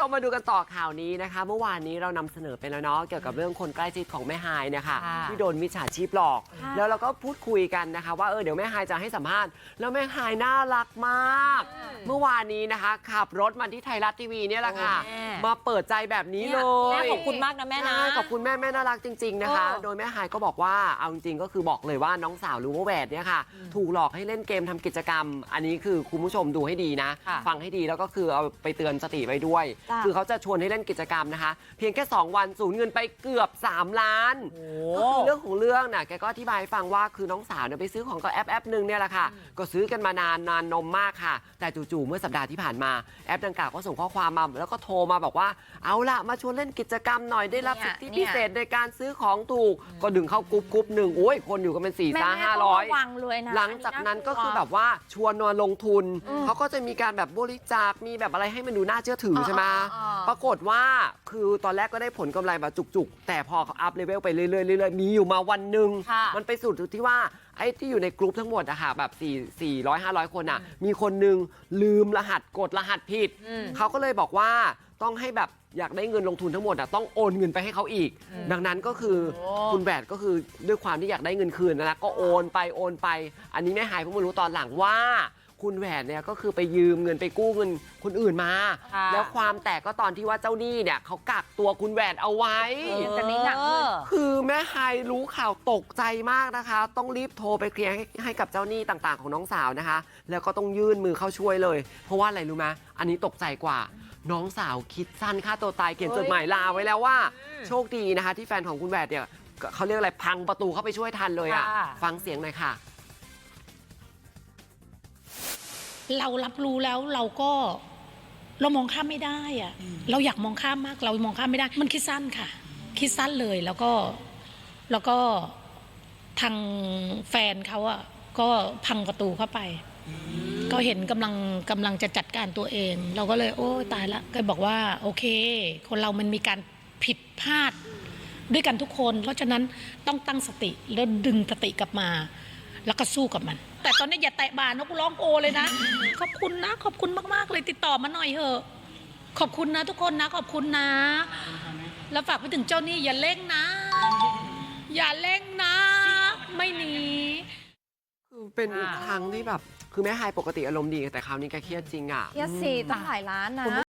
ก็มาดูกันต่อข่าวนี้นะคะ เมื่อวานนี้เรานำเสนอไปแล้วเนาะเกี่ยวกับเรื่องคนใกล้ชิดของแม่ฮายเนี่ยค่ะค่ะที่โดนมิจฉาชีพหลอก แล้วเราก็พูดคุยกันนะคะ ว่าเออเดี๋ยวแม่ฮายจะให้สัมภาษณ์แล้วแม่ฮายน่ารักมาก เมื่อวานนี้นะคะ ขับรถมาที่ไทยรัฐทีวีเนี่ยแหละค่ะโอ้แม่มาเปิดใจแบบนี้เลยแม่ขอบคุณมากนะแม่นะใช่ขอบคุณแม่แม่น่ารักจริง ๆนะคะเออโดยแม่ฮายก็บอกว่าเอาจริงๆก็คือบอกเลยว่าน้องสาวรู้ว่าแหวนเนี่ยค่ะ ถูกหลอกให้เล่นเกมทำกิจกรรม อันนี้คือคุณผู้ชมดูให้ดีนะค่ะฟังให้ดีแล้วก็คือเอาไปเตือนสติไว้ด้วยจ้ะคือเขาจะชวนให้เล่นกิจกรรมนะคะ เพียงแค่ 2 วันสูญเงินไปเกือบ 3 ล้านโอ้ก็คือเรื่องของเรื่องน่ะแกก็อธิบายให้ฟังว่าคือน้องสาวเนี่ยไปซื้อของกับแอปแอปหนึ่งเนี่ยแหละค่ะ ก็ซื้อกันมานานนานนมมากค่ะ แต่จู่ๆเมื่อสัปดาห์ที่ผ่านมาแอปดังกล่าวก็ส่งข้อความมาแล้วก็โทรมาบอกว่าเอาละมาชวนเล่นกิจกรรมหน่อยได้รับสิทธิเนี่ยพิเศษในการซื้อของถูกก็ดึงเข้ากรุ๊ปกรุ๊ปหนึ่งโอ้ยคนอยู่กันเป็นสี่แม่ซ่าแม่ห้าต้ร้อองยระวังเลยนะหลังจากนั้นก็คือแบบว่าชวนมาลงทุนเขาก็จะมีการแบบบริจาคมีแบบอะไรให้มันดูน่าเชื่อถือใช่ไหมปรากฏว่าคือตอนแรกก็ได้ผลกำไรมาจุกๆ แต่พอเขาอัพเลเวลไปเรื่อยๆเรื่อยๆมีอยู่มาวันหนึ่งค่ะมันไปสุดที่ว่าไอ้ที่อยู่ในกลุ่มทั้งหมดอะค่ะแบบ4 400 500 คนอะมีคนหนึ่งลืมรหัสกดรหัสผิดอืมเขาก็เลยบอกว่าต้องให้แบบอยากได้เงินลงทุนทั้งหมดอะต้องโอนเงินไปให้เขาอีก ดังนั้นก็คือโอ้คุณแบดก็คือด้วยความที่อยากได้เงินคืนนะนะก็โอนไปโอนไป อันนี้แม่หายเพิ่งมารู้ตอนหลังว่า คุณแหวนเนี่ยก็คือไปยืมเงินไปกู้เงินคนอื่นมา ค่ะแล้วความแตกก็ตอนที่ว่าเจ้าหนี้เนี่ยเขากักตัวคุณแหวนเอาไว้แต่นี้หนักขึ้น คือแม่ไฮายรู้ข่าวตกใจมากนะคะ ต้องรีบโทรไปเคลียร์ให้ให้กับเจ้าหนี้ต่างๆ ของน้องสาวนะคะ แล้วก็ต้องยื่นมือเข้าช่วยเลย เพราะว่าอะไรรู้ไหมอันนี้ตกใจกว่า น้องสาวคิดสั้นฆ่าตัวตายเขียนเฮ้ยจดหมายลาไว้แล้วว่าอืมโชคดีนะคะ ที่แฟนของคุณแหวนเนี่ยเขาเรียกอะไรพังประตูเข้าไปช่วยทันเลยอะค่ะ ฟังเสียงหน่อยค่ะ เรารับรู้แล้วเราก็เรามองข้ามไม่ได้อะเราอยากมองข้ามมาก เรามองข้ามไม่ได้ มันคิดสั้นค่ะ คิดสั้นเลยแล้วก็แล้วก็ทางแฟนเขาอะก็พังประตูเข้าไป ก็เห็นกำลังกำลังจะจัดการตัวเอง เราก็เลยโอ้ตายละก็บอกว่า โอเค คนเรามันมีการผิดพลาดด้วยกันทุกคน เพราะฉะนั้นต้องตั้งสติแล้วดึงสติกลับมา แล้วก็สู้กับมัน แต่ตอนนี้อย่าแตะบานนะกูร้องโอเลยนะ ขอบคุณนะ ขอบคุณมากๆเลยติดต่อมาหน่อยเถอะ ขอบคุณนะทุกคนนะ ขอบคุณนะ แล้วฝากไปถึงเจ้าหนี้อย่าเร่งนะ อย่าเร่งนะ ไม่หนีคือเป็นอีกครั้งที่แบบ คือแม่ไฮายปกติอารมณ์ดี แต่คราวนี้แกเครียดจริงอะเครียดสิตั้งหลายล้านนะ